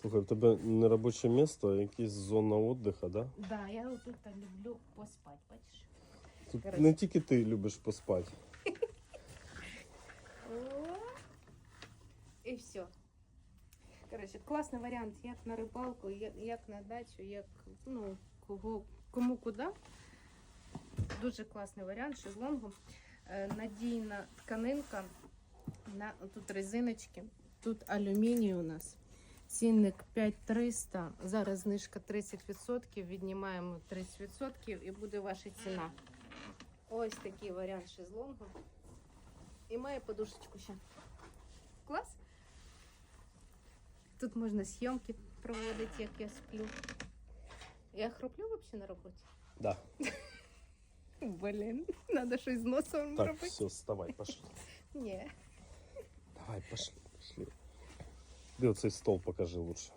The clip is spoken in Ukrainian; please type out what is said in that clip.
Слухай, в тебе не робоче місце, а якась зона віддиху, да? Да, я вот тут люблю поспать, бачиш? Тут Коротше. не тільки ти любиш поспати. І все. Коротше, класний варіант, як на рибалку, як, як на дачу, як ну, кого, кому куди. Дуже класний варіант шезлонгу. Е, Надійна тканинка. На, тут резиночки. Тут алюміній у нас. Цінник 5300. Зараз знижка 30%. Віднімаємо 30% і буде ваша ціна. Ось такий варіант шезлонгу. І має подушечку ще. Клас. Тут можна зйомки проводити, як я сплю. Я хроплю взагалі на роботі. Да. Блін, треба щось з носом Так, робити. все, вставай, пошли. Ні. Давай, пошли, пошли. Де оцей стол покажи лучше.